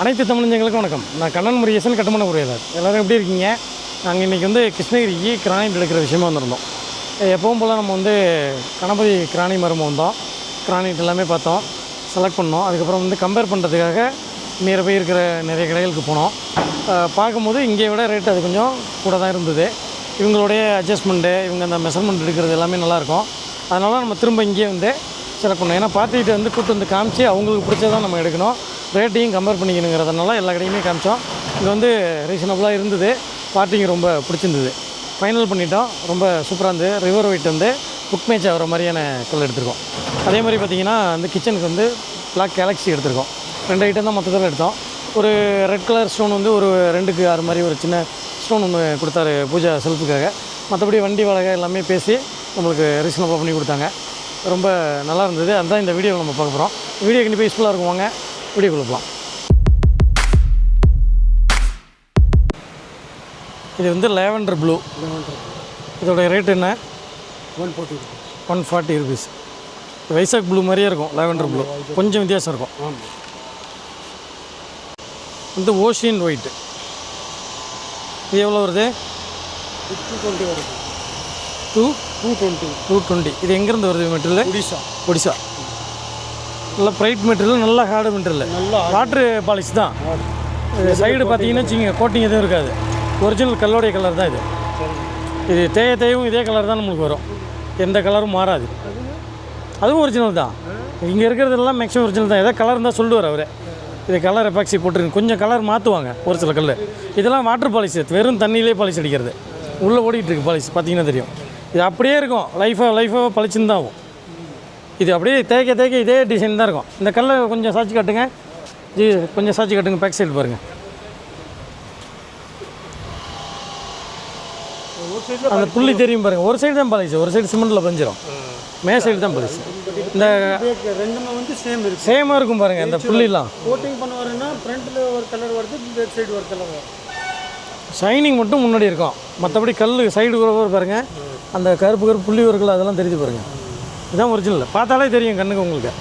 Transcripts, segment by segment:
அனைத்து தமிழஞ்சங்களுக்கும் வணக்கம். நான் கண்ணன் முருகேசன் கட்டுமான உரையாளர். எல்லோரும் எப்படி இருக்கீங்க? நாங்கள் இன்றைக்கி வந்து கிருஷ்ணகிரிக்கு கிராணிட் எடுக்கிற விஷயமா வந்திருந்தோம். எப்பவும் போல் நம்ம வந்து கணபதி கிராணி மரம் வந்தோம் கிரானைட் எல்லாமே பார்த்தோம். செலக்ட் பண்ணோம். அதுக்கப்புறம் வந்து கம்பேர் பண்ணுறதுக்காக நியர்பை இருக்கிற நிறைய கடைகளுக்கு போனோம். பார்க்கும்போது இங்கே விட ரேட் அது கொஞ்சம் கூட தான் இருந்தது. இவங்களுடைய அட்ஜஸ்ட்மெண்ட்டு இவங்க அந்த மெஷர்மெண்ட் எடுக்கிறது எல்லாமே நல்லாயிருக்கும் அதனால் நம்ம திரும்ப இங்கேயே வந்து செலக்ட் பண்ணோம். ஏன்னா பார்த்துக்கிட்டு வந்து கூட்டு வந்து காமிச்சு அவங்களுக்கு பிடிச்சதான் நம்ம எடுக்கணும். ரேட்டையும் கம்பேர் பண்ணிக்கணுங்கிறதுனால எல்லா கடையுமே காமிச்சோம். இது வந்து ரீசனபுளாக இருந்தது. பார்ட்டிங்க ரொம்ப பிடிச்சிருந்தது. ஃபைனல் பண்ணிட்டோம். ரொம்ப சூப்பராக இருந்து ரிவர் ஒயிட் வந்து புக் மேட்ச் ஆகிற மாதிரியான கல் எடுத்திருக்கோம். அதே மாதிரி பார்த்திங்கன்னா அந்த கிச்சனுக்கு வந்து பிளாக் கேலக்ஸி எடுத்திருக்கோம். ரெண்டு ஐட்டம் தான் மொத்தத்தில் எடுத்தோம். ஒரு ரெட் கலர் ஸ்டோன் வந்து ஒரு ரெண்டுக்கு ஆறு மாதிரி ஒரு சின்ன ஸ்டோன் ஒன்று கொடுத்தாரு பூஜா செல்ஃபுக்காக. மற்றபடி வண்டி வாடகை எல்லாமே பேசி நம்மளுக்கு ரீசனபிளாக பண்ணி கொடுத்தாங்க. ரொம்ப நல்லா இருந்தது. அதுதான் இந்த வீடியோவில் நம்ம பார்க்க போகிறோம் வீடியோ கண்டிப்பாக யூஸ்ஃபுல்லாக இருக்கும் வீடியோ கொடுக்கலாம். இது வந்து லேவண்டர் ப்ளூ இதோட ரேட் என்ன? One forty one forty rupees Vizag blue மாதிரியே இருக்கும் லேவண்டர் ப்ளூ கொஞ்சம் வித்தியாசம் இருக்கும். வந்து ஓஷியன் ஒயிட்டு இது எவ்வளோ வருது? டூ டுவெண்ட்டி வருது. Two two twenty two twenty இது எங்கேருந்து வருது மெட்டீரியல் ஒடிசா. ஒடிசா. நல்ல ப்ரைட் மெட்டீரியல் நல்ல ஹார்டு மெட்டீரியல் நல்லா வாட்ரு பாலிஷ் தான். சைடு பார்த்தீங்கன்னா வச்சுங்க கோட்டிங் எதுவும் இருக்காது. ஒரிஜினல் கல்லோடைய கலர் தான் இது. இது தேய தேயும் இதே கலர் தான் நம்மளுக்கு வரும். எந்த கலரும் மாறாது. அதுவும் ஒரிஜினல் தான். இங்கே இருக்கிறதெல்லாம் மேக்ஸிமம் ஒரிஜினல் தான். எதாவது கலர் இருந்தால் சொல்லுவார் அவர். இது கலர் எபாக்சி போட்டுருக்கு. கொஞ்சம் கலர் மாற்றுவாங்க ஒரு சில கல் இதெல்லாம் வாட்டர் பாலிஷ் வெறும் தண்ணியிலே பாலிஷ் அடிக்கிறது. உள்ளே ஓடிட்டு இருக்கு பாலிஷ் பார்த்தீங்கன்னா தெரியும். இது அப்படியே இருக்கும். லைஃபாக லைஃபாக பளிச்சுன்னு தான் ஆகும். இது அப்படியே தேய்க்க தேய்க்க இதே டிசைன் தான் இருக்கும். இந்த கல்லை கொஞ்சம் சாட்சி காட்டுங்க. ஜி கொஞ்சம் சாட்சி காட்டுங்க பேக் சைடு பாருங்கள் அந்த புள்ளி தெரியும் பாருங்கள் ஒரு சைடு தான் பாலிஷ் ஒரு சைடு சிமெண்ட்டில் பஞ்சிரும் மே சைடு தான் பாலிஷ் இந்த ரெண்டுமே வந்து சேம் இருக்கு சேமாக இருக்கும் பாருங்கள் இந்த புள்ளிலாம். கோட்டிங் பண்ணுவாருன்னா ஃப்ரண்ட்டில் ஒரு கலர் வருது பேக் சைடு ஒரு கலர் வரும். ஷைனிங் மட்டும் முன்னாடி இருக்கும். மற்றபடி கல் சைடு கூட பாருங்கள் அந்த கருப்பு கருப்பு புள்ளி இருக்குல்ல அதெல்லாம் தெரியுது பாருங்கள் இதுதான் ஒரிஜினல் பார்த்தாலே தெரியும் கண்ணுக்கு உங்களுக்கு.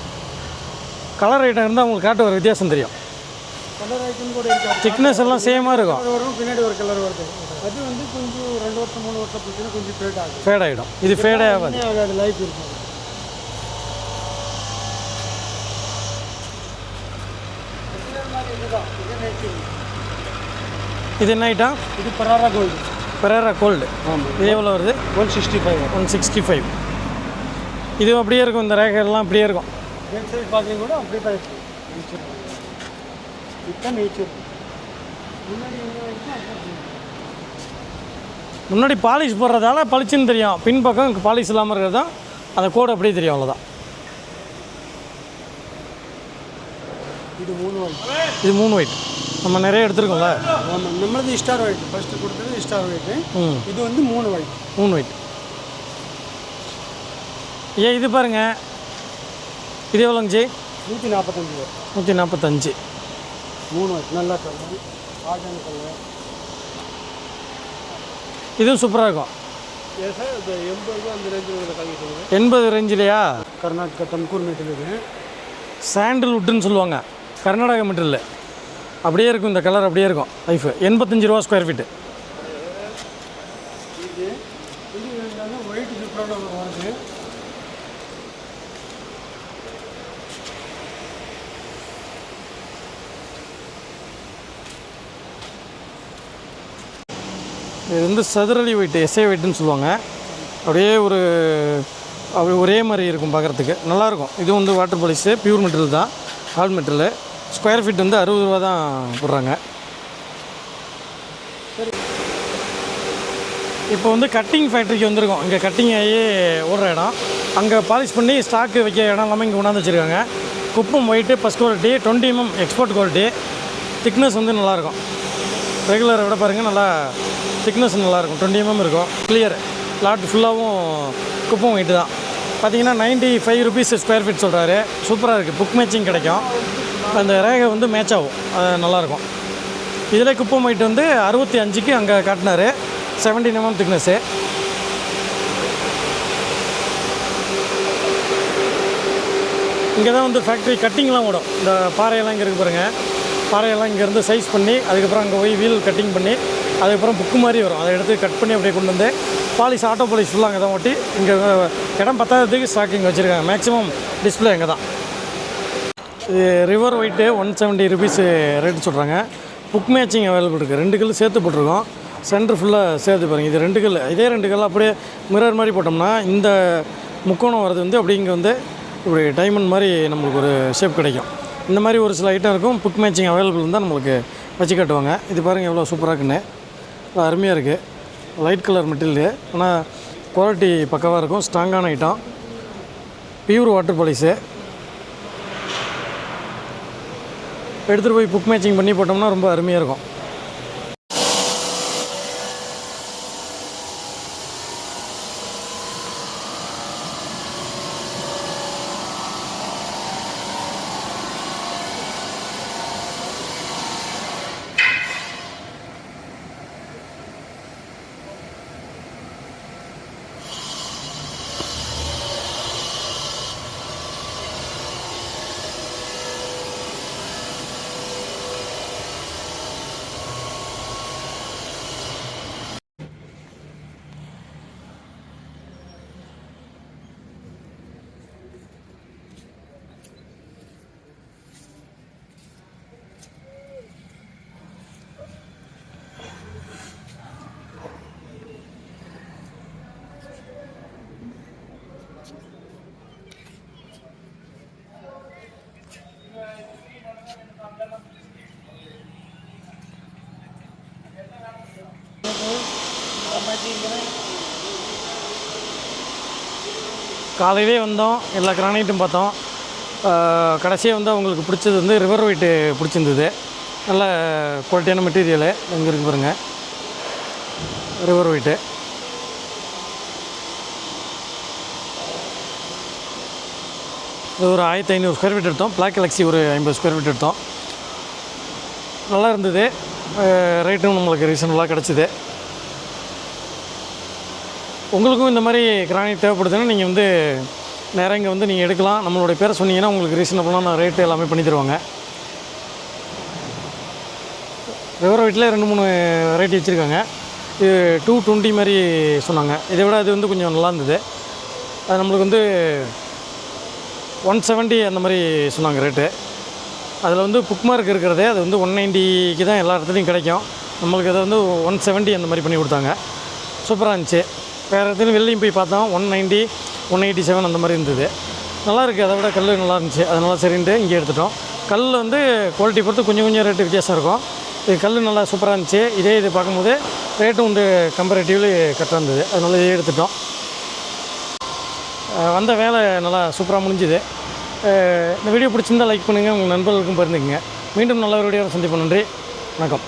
கலர் ஐட்டம் இருந்தால் உங்களுக்கு காட்ட ஒரு வித்தியாசம் தெரியும். கலர் ஐட்டம் கூட இருக்காது. திக்னஸ் எல்லாம் சேமாக இருக்கும். வரும் பின்னாடி ஒரு கலர் வருது. அது வந்து கொஞ்சம் ரெண்டு வருஷம் மூணு வருஷம் போச்சுன்னா கொஞ்சம் ஃபேட் ஆகும். ஃபேட் ஆகிடும் இது ஃபேடே ஆகாது. ஆகாது லைஃப் இருக்கும். இது என்ன ஐட்டம் இது பராரா கோல்டு பெரேரா கோல்டு இது எவ்வளோ வருது? One sixty five one sixty five இது அப்படியே இருக்கும் இந்த ரேகர்லாம் அப்படியே இருக்கும். பேக் சைடு பார்த்தீங்கன்னா கூட அப்படியே இருக்கு. நேச்சர் இதுதான் நேச்சர் முன்னாடி பாலிஷ் போடுறதால பளிச்சுன்னு தெரியும். பின்பக்கம் பாலிஷ் இல்லாமல் இருக்கிறது தான். அந்த கோடு அப்படியே தெரியும் அவ்வளோதான் இது மூணு ஒயிட் இது மூணு ஒயிட் நம்ம நிறைய எடுத்துருக்கோம்ல. ஆமாம் நம்மளது ஸ்டார் ஒயிட் ஃபஸ்ட்டு கொடுத்தது ஸ்டார் ஒயிட்டு இது வந்து மூணு ஒயிட் மூணு ஒயிட் ஏன் இது பாருங்கள் இது எவ்வளோங்க ஜி? நூற்றி நாற்பத்தஞ்சு நூற்றி நாற்பத்தஞ்சு மூணு நல்லா கலர் இதுவும் சூப்பராக இருக்கும். சொல்லுங்கள் எண்பது ரேஞ்சிலையா கர்நாடகா தன்கூர் மெட்டீரியல் சாண்டில்வுட்டுன்னு சொல்லுவாங்க. கர்நாடகா மெட்டீரியல். அப்படியே இருக்கும் இந்த கலர் அப்படியே இருக்கும். லைஃபு எண்பத்தஞ்சு ரூபா ஸ்கொயர் ஃபீட்டு இது இது என்னன்னா ஒயிட் சூப்பரான வருது இது வந்து சதுரலி ஒயிட் எஸ்ஏ ஒயிட்டுன்னு சொல்லுவாங்க. அப்படியே ஒரு அப்படி ஒரே மாதிரி இருக்கும் பார்க்குறதுக்கு நல்லாயிருக்கும். இது வந்து வாட்டர் பாலிஷு பியூர் மெட்டீரியல் தான். ஹால் மெட்டீரியல் ஸ்கொயர் ஃபீட் வந்து அறுபது ரூபா தான் போடுறாங்க. இப்போ வந்து கட்டிங் ஃபேக்ட்ரிக்கு வந்திருக்கோம். இங்கே கட்டிங் ஆகி ஓடுற இடம். அங்கே பாலிஷ் பண்ணி ஸ்டாக்கு வைக்க இடம் எல்லாமே இங்கே கொண்டாந்து வச்சுருக்காங்க. Kuppam white first quality twenty mm export quality thickness வந்து நல்லாயிருக்கும். ரெகுலரை விட பாருங்கள் நல்லா திக்னஸ் நல்லாயிருக்கும். டுவெண்ட்டி எம்எம் mm இருக்கும். கிளியர் லாட் ஃபுல்லாகவும் குப்பம் ஒயிட்டு தான். பார்த்தீங்கன்னா ninety five rupees square feet சொல்கிறாரு சூப்பராக இருக்குது புக் மேட்சிங் கிடைக்கும். அந்த ரேகை வந்து மேட்ச் ஆகும். அது நல்லாயிருக்கும். இதில் குப்பம் ஒயிட் வந்து அறுபத்தி அஞ்சுக்கு அங்கே காட்டினாரு. செவன்டீன் எம்எம் திக்னஸ்ஸு இங்கே தான் வந்து ஃபேக்ட்ரி கட்டிங்லாம் ஓடும். இந்த பாறையெல்லாம் இங்கே இருக்கு பாருங்கள் பாறையெல்லாம் இங்கேருந்து சைஸ் பண்ணி அதுக்கப்புறம் அங்கே போய் வீல் கட்டிங் பண்ணி அதுக்கப்புறம் புக்கு மாதிரி வரும். அதை எடுத்து கட் பண்ணி அப்படியே கொண்டு வந்து பாலிஷ் ஆட்டோ பாலிஸ் ஃபுல்லாக அங்கே தான் ஓட்டி இங்கே இடம் பத்தாததுக்கு ஸ்டாக்கிங் வச்சுருக்காங்க. மேக்ஸிமம் டிஸ்பிளே அங்கே தான் இது river white one seventy rupees rate சொல்கிறாங்க புக் மேட்சிங் அவைலபிள் இருக்குது ரெண்டு கல் சேர்த்து போட்டிருக்கோம். சென்டர் ஃபுல்லாக சேர்த்து பாருங்கள் இது ரெண்டு கல் இதே ரெண்டு கல் அப்படியே மிரர் மாதிரி போட்டோம்னா இந்த முக்கோணம் வர்றது வந்து அப்படி இங்கே வந்து இப்படி டைமண்ட் மாதிரி நம்மளுக்கு ஒரு ஷேப் கிடைக்கும். இந்த மாதிரி ஒரு சில ஐட்டம் இருக்கும். புக் மேட்சிங் அவைலபிள் இருந்தால் நம்மளுக்கு வச்சு காட்டுவாங்க. இது பாருங்கள் எவ்வளோ சூப்பராக இருக்குன்னு. அருமையாக இருக்குது லைட் கலர் மெட்டீரியல் ஆனால் குவாலிட்டி பக்காவாக இருக்கும். ஸ்ட்ராங்கான ஐட்டம் பியூர் வாட்டர் பாலிஸு எடுத்துகிட்டு போய் புக் மேட்சிங் பண்ணி போட்டோம்னா ரொம்ப அருமையாக இருக்கும். காலையிலே வந்தோம் எல்லா கிரானைட்டும் பார்த்தோம். கடைசியாக வந்து அவங்களுக்கு பிடிச்சது வந்து ரிவர் ஒயிட்டு பிடிச்சிருந்தது. நல்ல குவாலிட்டியான மெட்டீரியலு எங்கே இருக்கு பாருங்கள் ரிவர் ஒயிட்டு இது ஒரு ஆயிரத்தி ஐநூறு ஸ்கொயர் ஃபீட் எடுத்தோம். பிளாக் கலெக்சி ஒரு ஐம்பது ஸ்கொயர் ஃபீட் எடுத்தோம். நல்லா இருந்தது. ரேட்டும் நம்மளுக்கு ரீசனபுளாக கிடச்சிது. உங்களுக்கும் இந்த மாதிரி கிரானைட் தேவைப்படுதுன்னா நீங்கள் வந்து நேராக இங்கே வந்து நீங்கள் எடுக்கலாம். நம்மளுடைய பேரை சொன்னீங்கன்னா உங்களுக்கு ரீசனபுளான ரேட்டு எல்லாமே பண்ணி தருவாங்க. விவரம் வீட்டில் ரெண்டு மூணு வெரைட்டி வச்சுருக்காங்க. இது டூ டுவெண்ட்டி மாதிரி சொன்னாங்க. இதை விட அது வந்து கொஞ்சம் நல்லா இருந்தது. அது நம்மளுக்கு வந்து ஒன் செவன்ட்டி அந்த மாதிரி சொன்னாங்க ரேட்டு அதில் வந்து புக் மார்க் இருக்கிறதே அது வந்து ஒன் நைன்ட்டிக்கு தான் எல்லா இடத்துலையும் கிடைக்கும். நம்மளுக்கு அதை வந்து ஒன் செவன்ட்டி அந்த மாதிரி பண்ணி கொடுத்தாங்க. சூப்பராக இருந்துச்சு. வேறு இடத்துலையும் வெளிலையும் போய் பார்த்தோம். One ninety one eighty seven அந்த மாதிரி இருந்தது. நல்லா இருக்குது அதை விட கல் நல்லா இருந்துச்சு. அதனால் சரின்ட்டு இங்கே எடுத்துட்டோம். கல் வந்து குவாலிட்டி பொறுத்து கொஞ்சம் கொஞ்சம் ரேட்டு வித்தியாசம் இருக்கும். இது கல் நல்லா சூப்பராக இருந்துச்சு. இதே இது பார்க்கும்போது ரேட்டும் வந்து கம்பேரிட்டிவ்லி கரெக்டாக இருந்தது. அதனால இதே எடுத்துட்டோம். வந்த வேலை நல்லா சூப்பராக முடிஞ்சுது. இந்த வீடியோ பிடிச்சிருந்தா லைக் பண்ணுங்கள் உங்கள் நண்பர்களுக்கும் பகிர்ந்துக்குங்க. மீண்டும் நல்ல ஒரு வீடியோவில் சந்திப்போம். நன்றி. வணக்கம்.